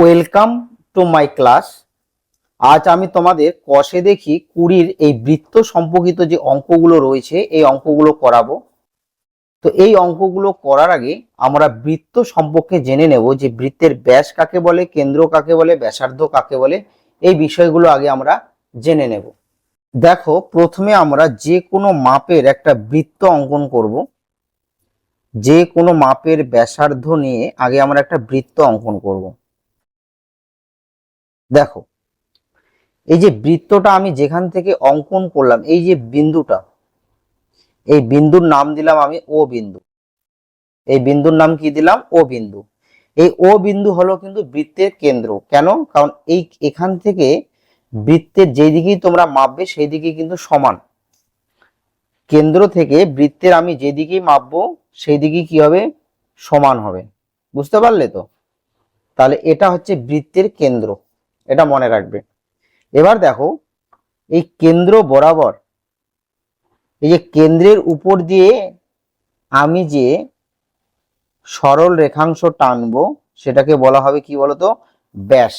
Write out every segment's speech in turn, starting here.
Welcome to my class আজ আমি তোমাদের কষে দেখি কুড়ির এই বৃত্ত সম্পর্কিত যে অঙ্কগুলো রয়েছে, এই অঙ্কগুলো করাবো। তো এই অঙ্কগুলো করার আগে আমরা বৃত্ত সম্পর্কে জেনে নেব যে বৃত্তের ব্যাস কাকে বলে, কেন্দ্র কাকে বলে, ব্যাসার্ধ কাকে বলে, এই বিষয়গুলো আগে আমরা জেনে নেব। দেখো, প্রথমে আমরা যে কোনো মাপের একটা বৃত্ত অঙ্কন করব। যে কোনো মাপের ব্যাসার্ধ নিয়ে আগে আমরা একটা বৃত্ত অঙ্কন করব। দেখো, এই যে বৃত্তটা আমি যেখান থেকে অঙ্কন করলাম, এই যে বিন্দুটা, এই বিন্দুর নাম দিলাম আমি ও বিন্দু। এই বিন্দুর নাম কি দিলাম? ও বিন্দু। এই ও বিন্দু হলো কিন্তু বৃত্তের কেন্দ্র। কেন? কারণ এই এখান থেকে বৃত্তের যেই দিকেই তোমরা মাপবে, সেই দিকে কিন্তু সমান। কেন্দ্র থেকে বৃত্তের আমি যেদিকেই মাপবো, সেই দিকে কি হবে? সমান হবে। বুঝতে পারলে তো? তাহলে এটা হচ্ছে বৃত্তের কেন্দ্র। এটা মনে রাখবে। এবার দেখো, এই কেন্দ্র বরাবর, এই যে কেন্দ্রের উপর দিয়ে আমি যে সরল রেখাংশ টানব, সেটাকে বলা হবে কি বলতো? ব্যাস।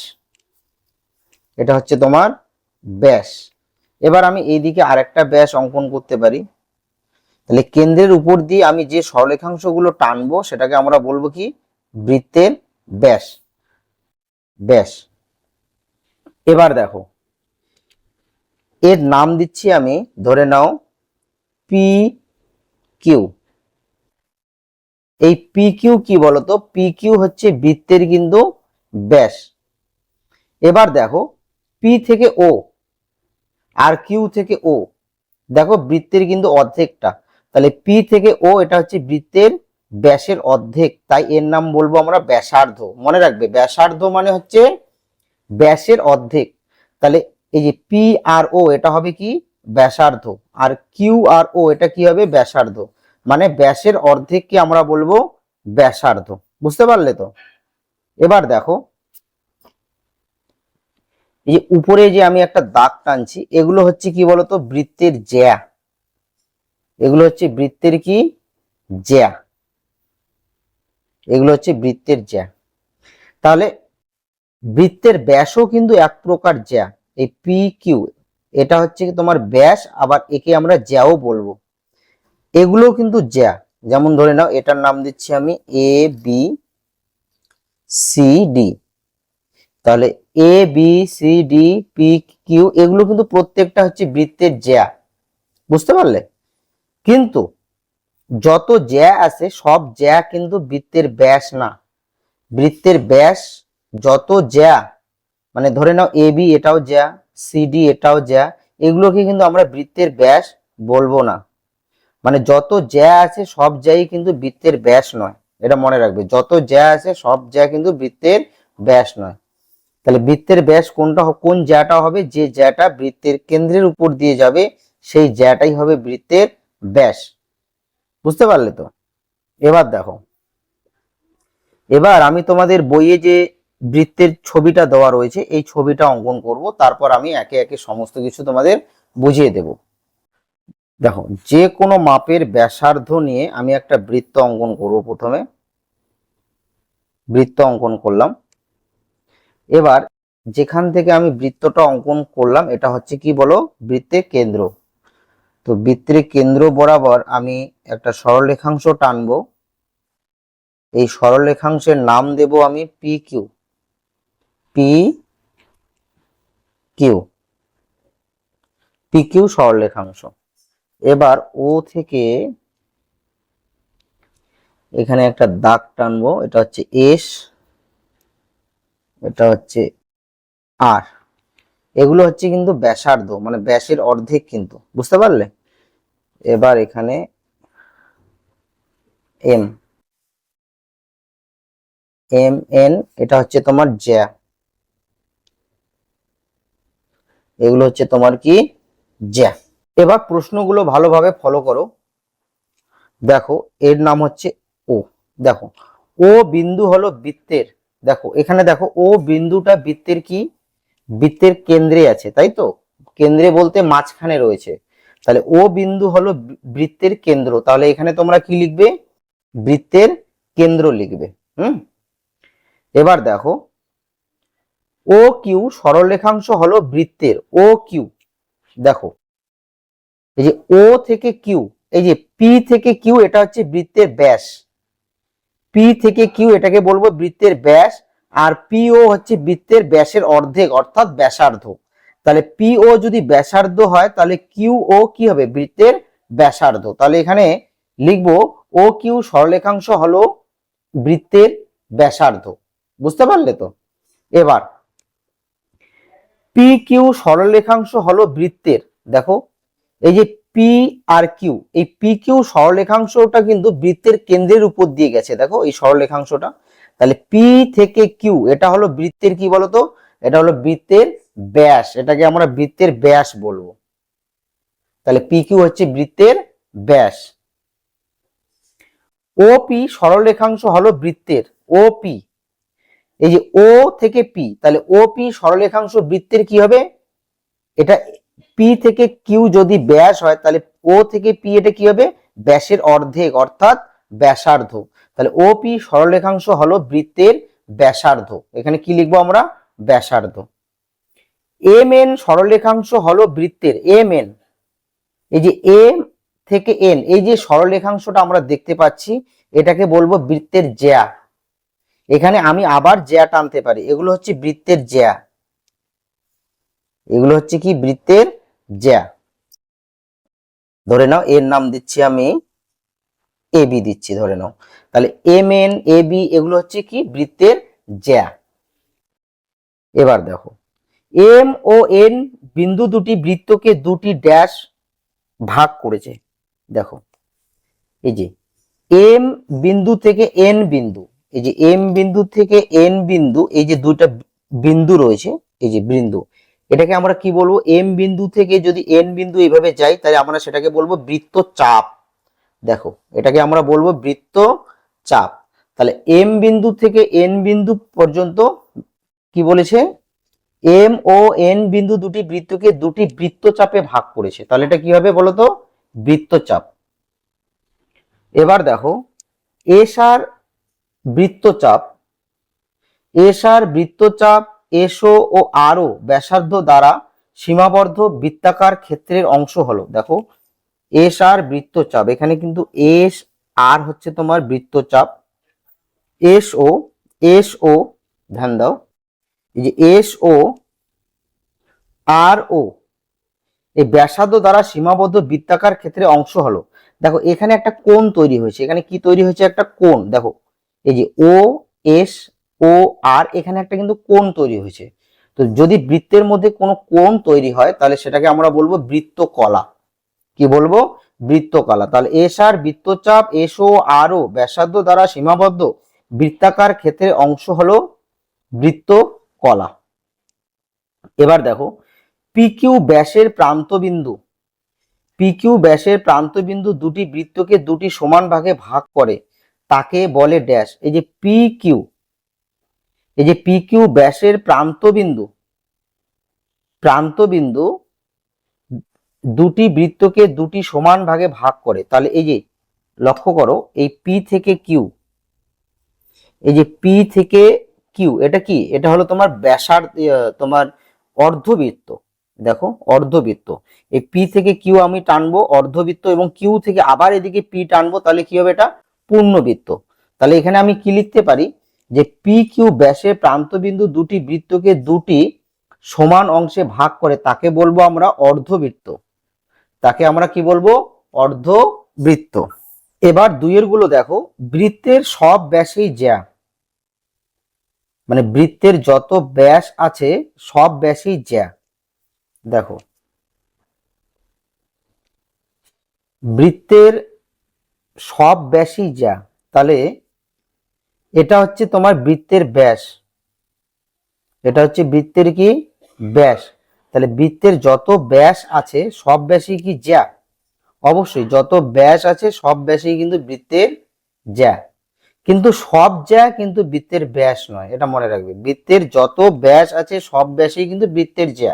এটা হচ্ছে তোমার ব্যাস। এবার আমি এইদিকে আরেকটা ব্যাস অঙ্কন করতে পারি। তাহলে কেন্দ্রের উপর দিয়ে আমি যে সরলরেখাংশগুলো টানবো, সেটাকে আমরা বলব কি? বৃত্তের ব্যাস। ব্যাস। এবার দেখো। এর নাম দিচ্ছি আমি, ধরে নাও পি কিউ এই পি কিউ কি বলতো? পি কিউ হচ্ছে বৃত্তের কিন্তু ব্যাস। এবার দেখো পি থেকে ও আর কিউ থেকে ও দেখো, বৃত্তের কিন্তু অর্ধেকটা। তাহলে পি থেকে ও এটা হচ্ছে বৃত্তের ব্যাসের অর্ধেক। তাই এর নাম বলব আমরা ব্যাসার্ধ। মনে রাখবে, ব্যাসার্ধ মানে হচ্ছে ব্যাসের অর্ধেক। তাহলে এই যে পি আর ও এটা হবে কি? ব্যাসার্ধ। আর কিউ আর ও এটা কি হবে? ব্যাসার্ধ। মানে ব্যাসের অর্ধেক কি আমরা বলব ব্যাসার্ধ। বুঝতে পারলে তো? এবার দেখো। এই যে উপরে যে আমি একটা দাগ টানছি, এগুলো হচ্ছে কি বলতো? বৃত্তের জ্যা। এগুলো হচ্ছে বৃত্তের কি? জ্যা। এগুলো হচ্ছে বৃত্তের জ্যা। তাহলে বৃত্তের ব্যাসও কিন্তু এক প্রকার জ্যা, এই পি কিউ এটা হচ্ছে কি তোমার ব্যাস, আবার একে আমরা জ্যাও বলব। এগুলো কিন্তু জ্যা, যেমন ধরে নাও, এটার নাম দিচ্ছি আমি এ বি সি ডি তাহলে A B C D P Q এগুলো কিন্তু প্রত্যেকটা হচ্ছে বৃত্তের জ্যা, বুঝতে পারলে? কিন্তু যত জ্যা আছে, সব জ্যা কিন্তু বৃত্তের ব্যাস না। বৃত্তের ব্যাস যত জ্যা মানে ধরে নাও এ বি এটাও জ্যা সিডি এটাও জ্যা, এগুলোকে কিন্তু আমরা বৃত্তের ব্যাস বলব না। মানে যত জ্যা আছে সব জ্যাই কিন্তু বৃত্তের ব্যাস নয়, এটা মনে রাখবে। যত জ্যা আছে সব জ্যা কিন্তু বৃত্তের ব্যাস নয়। তাহলে বৃত্তের ব্যাস কোনটা কোন জ্যাটা হবে? যে জ্যাটা বৃত্তের কেন্দ্রের উপর দিয়ে যাবে, সেই জ্যাটাই হবে বৃত্তের ব্যাস। বুঝতে পারলে তো? এবার দেখো। এবার আমি তোমাদের বইয়ে যে বৃত্তের ছবিটা দেওয়া রয়েছে, এই ছবিটা অঙ্কন করব, তারপর আমি একে একে সমস্ত কিছু তোমাদের বুঝিয়ে দেব। দেখো, যে কোনো মাপের ব্যাসার্ধ নিয়ে আমি একটা বৃত্ত অঙ্কন করব প্রথমে। বৃত্ত অঙ্কন করলাম। এবার যেখান থেকে আমি বৃত্তটা অঙ্কন করলাম, এটা হচ্ছে কি বলো? বৃত্তের কেন্দ্র। তো বৃত্তের কেন্দ্র বরাবর আমি একটা সরলরেখাংশ টানবো। এই সরলরেখাংশের নাম দেব আমি P Q P Q P Q সরলরেখাংশ এবার ও থেকে এখানে একটা দাগ টানবো, এটা হচ্ছে এস এটা হচ্ছে আর এগুলো হচ্ছে কিন্তু ব্যাসার্ধ মানে ব্যাসের অর্ধেক কিন্তু, বুঝতে পারলে? এবার এখানে এম এম এন এটা হচ্ছে তোমার জ্যা। এগুলো হচ্ছে তোমার কি? জ্যা। এবার প্রশ্নগুলো ভালোভাবে ফলো করো। দেখো, এর নাম হচ্ছে ও। দেখো, ও বিন্দু হলো বৃত্তের। দেখো, এখানে দেখো, ও বিন্দুটা বৃত্তের কি? বৃত্তের কেন্দ্রে আছে, তাই তো? কেন্দ্রে বলতে মাঝখানে রয়েছে। তাহলে ও বিন্দু হলো বৃত্তের কেন্দ্র। তাহলে এখানে তোমরা কি লিখবে? বৃত্তের কেন্দ্র লিখবে। হুম? এবার দেখো ও কিউ সরলরেখাংশ হলো বৃত্তের ও কিউ দেখো, এই যে ও থেকে কিউ এই যে পি থেকে কিউ এটা হচ্ছে বৃত্তের ব্যাস। পি থেকে কিউ এটাকে বলব বৃত্তের ব্যাস, আর পিও হচ্ছে বৃত্তের ব্যাসের অর্ধেক, অর্থাৎ ব্যাসার্ধ। তাহলে পিও যদি ব্যাসার্ধ হয়, তাহলে কিউ ও কি হবে? বৃত্তের ব্যাসার্ধ। তাহলে এখানে লিখব ও কিউ সরলেখাংশ হলো বৃত্তের ব্যাসার্ধ। বুঝতে পারলে তো? এবার পি কিউ সরলরেখাংশ হলো বৃত্তের। দেখো, এই যে পি আর কিউ এই পি কিউ সরলরেখাংশটা কিন্তু বৃত্তের কেন্দ্রের উপর দিয়ে গেছে। দেখো, এই সরলরেখাংশটা। তাহলে পি থেকে কিউ এটা হলো বৃত্তের কি বলতো? এটা হলো বৃত্তের ব্যাস। এটাকে আমরা বৃত্তের ব্যাস বলব। তাহলে পি কিউ হচ্ছে বৃত্তের ব্যাস। ওপি সরলরেখাংশ হলো বৃত্তের। ওপি এই যে ও থেকে পি তাহলে ওপি সরলরেখাংশ বৃত্তের কি হবে? এটা পি থেকে কিউ যদি ব্যাস হয়, তাহলে ও থেকে পি এটা কি হবে? ব্যাসের অর্ধেক, অর্থাৎ ব্যাসার্ধ। তাহলে ওপি সরলরেখাংশ হলো বৃত্তের ব্যাসার্ধ। এখানে কি লিখব আমরা? ব্যাসার্ধ। এম এন সরলরেখাংশ হলো বৃত্তের। এম এন এই যে এম থেকে এন এই যে সরলরেখাংশটা আমরা দেখতে পাচ্ছি, এটাকে বলব বৃত্তের জ্যা। এখানে আমি আবার জ্যা টানতে পারি। এগুলো হচ্ছে বৃত্তের জ্যা। এগুলো হচ্ছে কি? বৃত্তের জ্যা। ধরে নাও, এর নাম দিচ্ছি আমি, এ বি দিচ্ছি, ধরে নাও। তাহলে এম এন, এ বি, এগুলো হচ্ছে কি? বৃত্তের জ্যা। এবার দেখো, এম ও এন বিন্দু দুটি বৃত্তকে দুটি ড্যাশ ভাগ করেছে। দেখো, এই যে, এম বিন্দু থেকে এন বিন্দু এই যে এম বিন্দু থেকে এন বিন্দু, এই যে দুইটা বিন্দু রয়েছে, এই যে বিন্দু, এটাকে আমরা কি বলব? এম বিন্দু থেকে যদি এন বিন্দু এইভাবে যাই তাহলে আমরা সেটাকে বলব বৃত্ত চাপ দেখো, এটাকে আমরা বলব বৃত্ত চাপ তাহলে এম বিন্দু থেকে এন বিন্দু পর্যন্ত কি বলেছে? এম ও এন বিন্দু দুটি বৃত্তকে দুটি বৃত্তচাপে ভাগ করেছে। তাহলে এটা কি হবে বলতো? বৃত্তচাপ। এবার দেখো এসার বৃত্তচাপ। এসার বৃত্তচাপ, এসো ও আরও ব্যাসার্ধ দ্বারা সীমাবদ্ধ বৃত্তাকার ক্ষেত্রের অংশ হলো। দেখো এস আর বৃত্তচাপ, এখানে কিন্তু এস আর হচ্ছে তোমার বৃত্তচাপ। এস ও এস ও, ধ্যান দাও। এই যে এস ও, আর ও, এই ব্যাসার্ধ দ্বারা সীমাবদ্ধ বৃত্তাকার ক্ষেত্রে অংশ হলো। দেখো, এখানে একটা কোণ তৈরি হয়েছে। এখানে কি তৈরি হয়েছে? একটা কোণ। দেখো এই যে ও এস ও আর এখানে একটা কিন্তু কোণ তৈরি হয়েছে। তো যদি বৃত্তের মধ্যে কোনো কোণ তৈরি হয়, তাহলে সেটাকে আমরা বলব বৃত্তকলা। কি বলব? বৃত্তকলা। তাহলে এস আর বৃত্তচাপ এস ও আর ও ব্যাসার্ধ দ্বারা সীমাবদ্ধ। বৃত্তাকার ক্ষেত্রের অংশ হলো বৃত্তকলা। এবার দেখো পিকিউ ব্যাসের প্রান্তবিন্দু। পিকিউ ব্যাসের প্রান্তবিন্দু দুটি বৃত্তকে দুটি সমান ভাগে ভাগ করে। তাকে বলে ড্যাশ এই যে পি কিউ এই যে পি কিউ ব্যাসের প্রান্তবিন্দু। প্রান্তবিন্দু দুটি বৃত্তকে দুটি সমান ভাগে ভাগ করে। তাহলে এই যে, লক্ষ্য করো, এই পি থেকে কিউ এই যে পি থেকে কিউ এটা কি? এটা হলো তোমার ব্যাসার তোমার অর্ধবৃত্ত। দেখো, অর্ধবৃত্ত। এই পি থেকে কিউ আমি টানবো, অর্ধবৃত্ত এবং কিউ থেকে আবার এদিকে পি টানবো, তাহলে কি হবে এটা? পূর্ণবৃত্ত। তাহলে এখানে আমি কি লিখতে পারি? যে পি কিউ ব্যাসের প্রান্তবিন্দু দুটি বৃত্তকে দুটি সমান অংশে ভাগ করে তাকে বলব আমরা অর্ধবৃত্ত। তাকে আমরা কি বলব? অর্ধবৃত্ত। এবার দুইয়েরগুলো দেখো, বৃত্তের সব ব্যাসেই জ্যা মানে বৃত্তের যত ব্যাস আছে সব ব্যাসেই জ্যা দেখো, বৃত্তের সব ব্যাসই যা, তাহলে এটা হচ্ছে তোমার বৃত্তের ব্যাস। এটা হচ্ছে বৃত্তের কি? ব্যাস। তাহলে বৃত্তের যত ব্যাস আছে, সব ব্যাসই কি যা? অবশ্যই যত ব্যাস আছে, সব ব্যাসই কিন্তু বৃত্তের যা। কিন্তু সব যা কিন্তু বৃত্তের ব্যাস নয়, এটা মনে রাখবে। বৃত্তের যত ব্যাস আছে, সব ব্যাসই কিন্তু বৃত্তের যা।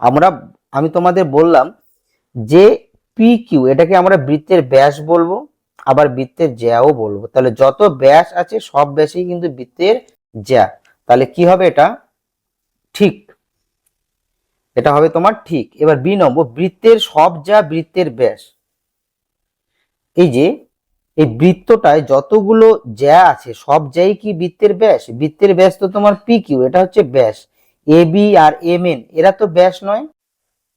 আমরা, আমি তোমাদের বললাম যে পি কিউ এটাকে আমরা বৃত্তের ব্যাস বলব। আবার বৃত্তের জ্যাও বলব। তাহলে যত ব্যাস আছে, সব ব্যাসই কিন্তু বৃত্তের জ্যা। তাহলে কি হবে এটা? ঠিক। এটা হবে তোমার ঠিক। এবার বি নম্বর, বৃত্তের সব যা বৃত্তের ব্যাস। এই যে, এই বৃত্তটায় যতগুলো জ্যা আছে, সব জ্যাই কি বৃত্তের ব্যাস? বৃত্তের ব্যাস তো তোমার পি কিউ, এটা হচ্ছে ব্যাস। এ, বি আর এম এন এরা তো ব্যাস নয়।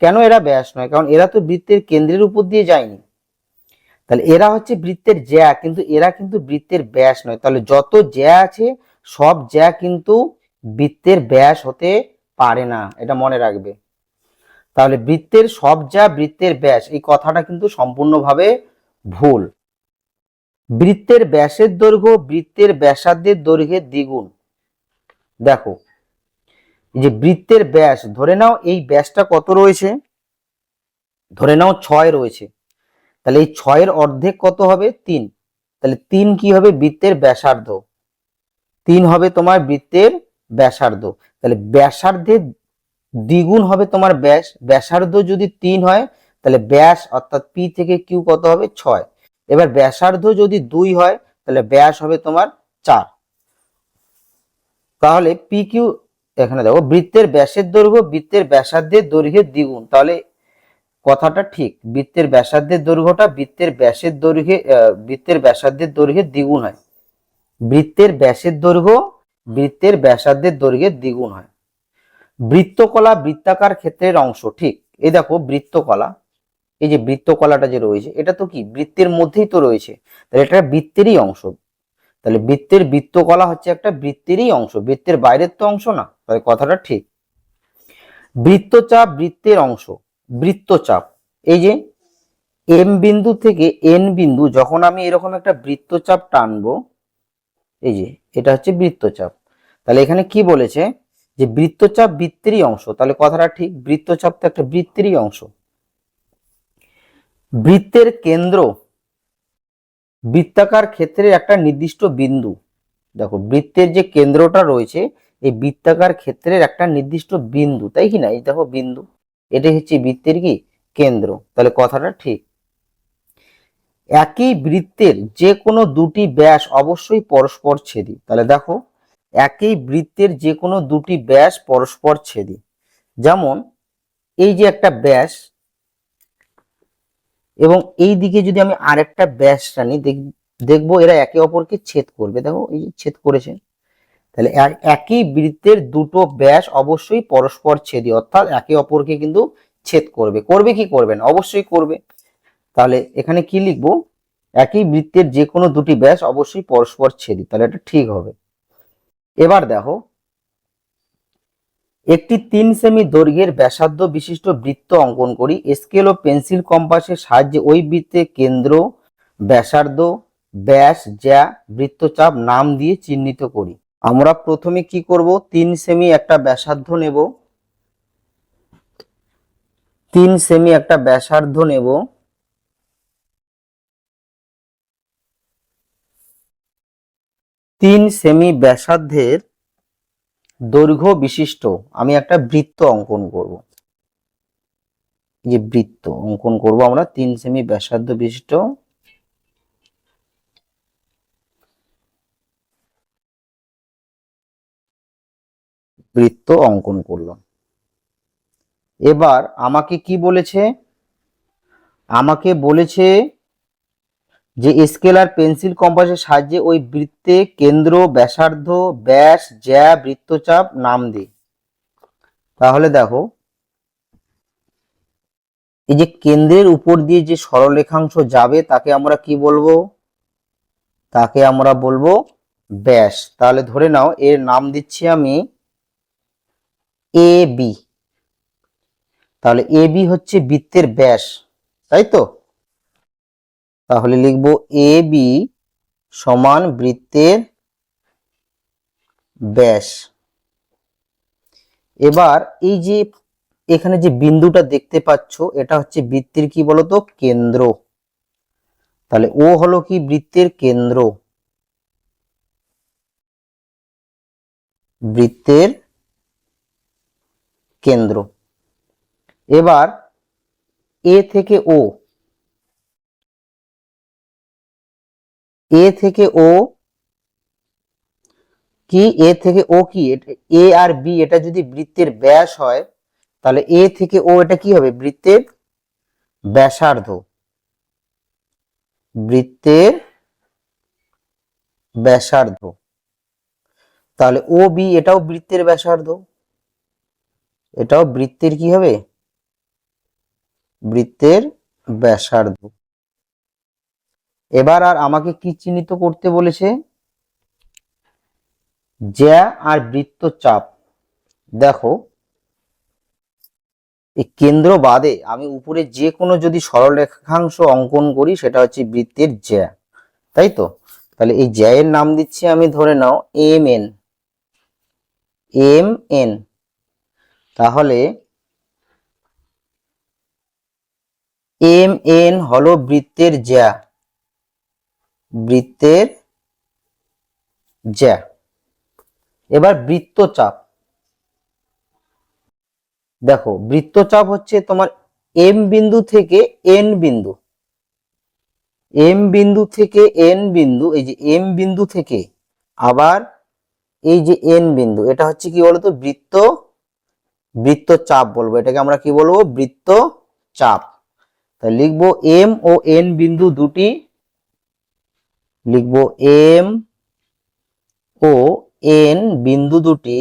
কেন এরা ব্যাস নয়? কারণ এরা তো বৃত্তের কেন্দ্রের উপর দিয়ে যায়নি। তাহলে এরা হচ্ছে বৃত্তের জ্যা, কিন্তু এরা কিন্তু বৃত্তের ব্যাস নয়। তাহলে যত জ্যা আছে, সব জ্যা কিন্তু বৃত্তের ব্যাস হতে পারে না, এটা মনে রাখবে। তাহলে বৃত্তের সব যা বৃত্তের ব্যাস, এই কথাটা কিন্তু সম্পূর্ণভাবে ভুল। বৃত্তের ব্যাসের দৈর্ঘ্য বৃত্তের ব্যাসার্ধের দৈর্ঘ্যের দ্বিগুণ। দেখো যে বৃত্তের ব্যাস, ধরে নাও এই ব্যাসটা কত রয়েছে? ধরে নাও ছয় রয়েছে। তাহলে এই ছয়ের অর্ধেক কত হবে? তিন। তাহলে তিন কি হবে? বৃত্তের ব্যাসার্ধ। তিন হবে তোমার বৃত্তের ব্যাসার্ধ। তাহলে ব্যাসার্ধের দ্বিগুণ হবে তোমার ব্যাস, ব্যাসার্ধ যদি তিন হয়, তাহলে ব্যাস অর্থাৎ পি থেকে কিউ কত হবে? ছয়। এবার ব্যাসার্ধ যদি দুই হয়, তাহলে ব্যাস হবে তোমার চার। তাহলে পি কিউ, এখানে দেখো, বৃত্তের ব্যাসের দৈর্ঘ্য, বৃত্তের ব্যাসার্ধের দৈর্ঘ্যের দ্বিগুণ। তাহলে কথাটা ঠিক। বৃত্তের ব্যাসার্ধের দৈর্ঘ্যটা বৃত্তের ব্যাসের দৈর্ঘ্যে বৃত্তের ব্যাসার্ধের দৈর্ঘ্যের দ্বিগুণ হয়। বৃত্তের ব্যাসের দৈর্ঘ্য বৃত্তের ব্যাসার্ধের দৈর্ঘ্যের দ্বিগুণ হয়। বৃত্তকলা বৃত্তাকার ক্ষেত্রের অংশ, ঠিক। এই দেখো বৃত্তকলা। এই যে বৃত্তকলাটা যে রয়েছে, এটা তো কি? বৃত্তের মধ্যেই তো রয়েছে। তাহলে এটা বৃত্তেরই অংশ। তাহলে বৃত্তের বৃত্তকলা হচ্ছে একটা বৃত্তেরই অংশ। বৃত্তের বাইরের তো অংশ না। তাহলে কথাটা ঠিক। বৃত্তচাপ বৃত্তের অংশ। বৃত্তচাপ। এই যে এম বিন্দু থেকে এন বিন্দু, যখন আমি এরকম একটা বৃত্তচাপ টানবো, এই যে এটা হচ্ছে বৃত্তচাপ। তাহলে এখানে কি বলেছে? যে বৃত্তচাপ বৃত্তেরই অংশ। তাহলে কথাটা ঠিক, বৃত্তচাপ তো একটা বৃত্তেরই অংশ। বৃত্তের কেন্দ্র বৃত্তাকার ক্ষেত্রে একটা নির্দিষ্ট বিন্দু। দেখো, বৃত্তের যে কেন্দ্রটা রয়েছে, এই বৃত্তাকার ক্ষেত্রের একটা নির্দিষ্ট বিন্দু, তাই কি না? এই দেখো বিন্দু। এটাই হচ্ছে বৃত্তের কি? কেন্দ্র। তাহলে কথাটা ঠিক। একই বৃত্তের যে কোনো দুটি ব্যাস অবশ্যই পরস্পর ছেদি তাহলে দেখো, একই বৃত্তের যে কোনো দুটি ব্যাস পরস্পর ছেদি যেমন, এই যে একটা ব্যাস, এবং এই দিকে যদি আমি আরেকটা ব্যাস টানি দেখ- দেখব এরা একে অপরকে ছেদ করবে। দেখো, এই যে ছেদ করেছে। তাহলে এক- একই বৃত্তের দুটো ব্যাস অবশ্যই পরস্পর ছেদি, অর্থাৎ একে অপরকে কিন্তু ছেদ করবে। করবে কি করবে না? অবশ্যই করবে। তাহলে এখানে কি লিখব? একই বৃত্তের যে কোনো দুটি ব্যাস অবশ্যই পরস্পর ছেদি, তাহলে এটা ঠিক হবে। এবার দেখো, একটি তিন সেমি দৈর্ঘ্যের ব্যাসার্ধ বিশিষ্ট বৃত্ত অঙ্কন করি। স্কেল ও পেন্সিল কম্পাসের সাহায্যে ওই বৃত্তের কেন্দ্র, ব্যাসার্ধ, ব্যাস, জ্যা, বৃত্তচাপ নাম দিয়ে চিহ্নিত করি। আমরা প্রথমে কি করব? তিন সেমি একটা ব্যাসার্ধ নেব। তিন সেমি একটা ব্যাসার্ধ নেব। তিন সেমি ব্যাসার্ধের দৈর্ঘ্য বিশিষ্ট, আমি একটা বৃত্ত অঙ্কন করব। যে বৃত্ত অঙ্কন করব আমরা, তিন সেমি ব্যাসার্ধ বিশিষ্ট। বৃত্ত অঙ্কন করলাম। এবার আমাকে কি বলেছে? আমাকে বলেছে যে স্কেল আর পেন্সিল কম্পাসের সাহায্যে ওই বৃত্তে কেন্দ্র, ব্যাসার্ধ, ব্যাস, জ্যা, বৃত্তচাপ, নাম দিই। তাহলে দেখো, এই যে কেন্দ্রের উপর দিয়ে যে সরলরেখাংশ যাবে, তাকে আমরা কি বলব? তাকে আমরা বলব ব্যাস। তাহলে ধরে নাও, এর নাম দিচ্ছি আমি এ বি তাহলে এ বি হচ্ছে বৃত্তের ব্যাস, তাই তো? তাহলে লিখব এ বি সমান বৃত্তের ব্যাস। এবার এই যে এখানে যে বিন্দুটা দেখতে পাচ্ছ, এটা হচ্ছে বৃত্তের কি বলতো? কেন্দ্র। তাহলে ও হলো কি? বৃত্তের কেন্দ্র। বৃত্তের কেন্দ্র। এবার এ থেকে ও। এ থেকে ও কি? এ থেকে ও কি? এ আর বি, এটা যদি বৃত্তের ব্যাস হয়, তাহলে এ থেকে ও এটা কি হবে? বৃত্তের ব্যাসার্ধ। বৃত্তের ব্যাসার্ধ। তাহলে ও বি এটাও বৃত্তের ব্যাসার্ধ। এটাও বৃত্তের কি হবে? বৃত্তের ব্যাসার্ধ। এবার আর আমাকে কি চিহ্নিত করতে বলেছে? জ্যা আর বৃত্ত চাপ দেখো এই কেন্দ্র বাদে আমি উপরে যে কোনো যদি সরলরেখাংশ অঙ্কন করি, সেটা হচ্ছে বৃত্তের জ্যা। তাই তো? তাহলে এই জ্যায়ের নাম দিচ্ছি আমি ধরে নাও, এম এন। M N. তাহলে এম এন হলো বৃত্তের জ্যা। বৃত্তের জ্যা। এবার বৃত্তচাপ। দেখো, বৃত্তচাপ হচ্ছে তোমার এম বিন্দু থেকে এন বিন্দু। এম বিন্দু থেকে এন বিন্দু, এই যে এম বিন্দু থেকে আবার এই যে এন বিন্দু, এটা হচ্ছে কি বলতো? বৃত্ত বৃত্ত চাপ বলব। এটাকে আমরা কি বলব? বৃত্ত চাপ তাই লিখব এম ও এন বিন্দু দুটি, লিখব এম ও এন বিন্দু দুটি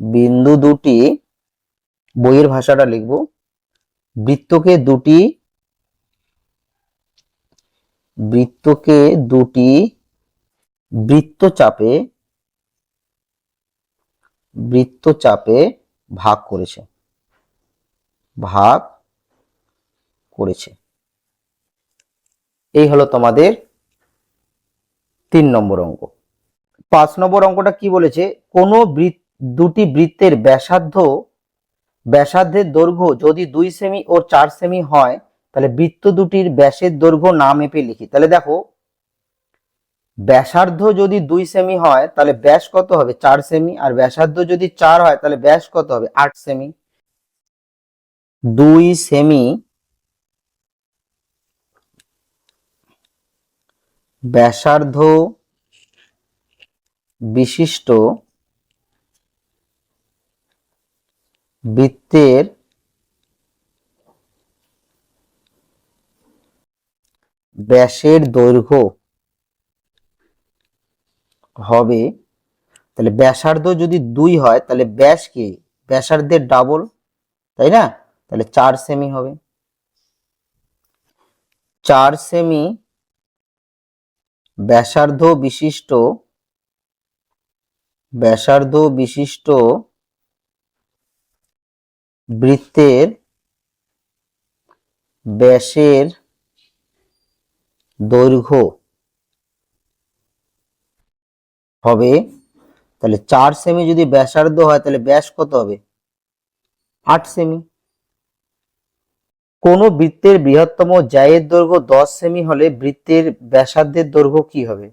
বিন্দু দুটি, বইয়ের ভাষাটা লিখব। বৃত্তকে দুটি বৃত্তকে দুটি, বৃত্তচাপে বৃত্তচাপে ভাগ করেছে। ভাগ করেছে। এই হলো তোমাদের তিন নম্বর অঙ্ক। পাঁচ নম্বর অঙ্কটা কি বলেছে? কোন দুটি বৃত্তের ব্যাসার্ধ, ব্যাসার্ধের দৈর্ঘ্য যদি দুই সেমি ও চার সেমি হয়, তাহলে বৃত্ত দুটির ব্যাসের দৈর্ঘ্য না মেপে লিখি। তাহলে দেখো ব্যাসার্ধ যদি দুই সেমি হয়, তাহলে ব্যাস কত হবে? চার সেমি আর ব্যাসার্ধ যদি চার হয়, তাহলে ব্যাস কত হবে? আট সেমি দুই সেমি ব্যাসার্ধ বিশিষ্ট বৃত্তের ব্যাসের দৈর্ঘ্য হবে, তাহলে ব্যাসার্ধ যদি দুই হয়, তাহলে ব্যাস কি? ব্যাসার্ধের ডাবল তাই না? তাহলে চার সেমি হবে। চার সেমি ব্যাসার্ধ বিশিষ্ট ব্যাসার্ধ বিশিষ্ট বৃত্তের ব্যাসের দৈর্ঘ্য হবে, তাহলে চার সেমি যদি ব্যাসার্ধ হয়, তাহলে ব্যাস কত হবে? আট সেমি কোন বৃত্তের বৃহত্তম জায়ের দৈর্ঘ্য দশ সেমি হলে বৃত্তের ব্যাসার্ধের দৈর্ঘ্য কি হবে?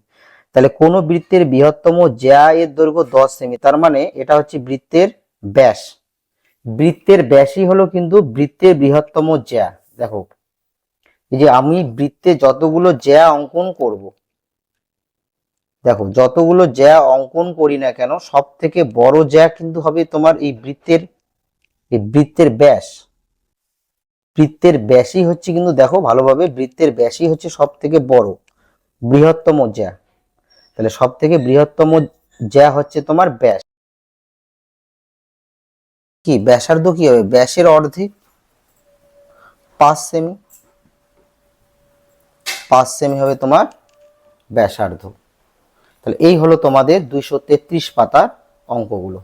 তাহলে কোন বৃত্তের বৃহত্তম জ্যা এর দৈর্ঘ্য দশ সেমি তার মানে এটা হচ্ছে বৃত্তের ব্যাস। বৃত্তের ব্যাসই হলো কিন্তু বৃত্তের বৃহত্তম জ্যা। দেখো, এই যে আমি বৃত্তে যতগুলো জ্যা অঙ্কন করব দেখো, যতগুলো জ্যা অঙ্কন করি না কেন সব থেকে বড় জ্যা কিন্তু হবে তোমার এই বৃত্তের এই বৃত্তের ব্যাস। বৃত্তের ব্যাসই হচ্ছে কিন্তু দেখো ভালোভাবে, বৃত্তের ব্যাসই হচ্ছে সব থেকে বড়, বৃহত্তম জ্যা। তাহলে সব থেকে বৃহত্তম জ্যা হচ্ছে তোমার ব্যাস। কি? ব্যাসার্ধ কি হবে? ব্যাসের অর্ধেক পাঁচ সেমি পাঁচ সেমি হবে তোমার ব্যাসার্ধ। তাহলে এই হলো তোমাদের দুইশো তেত্রিশ পাতার অঙ্কগুলো।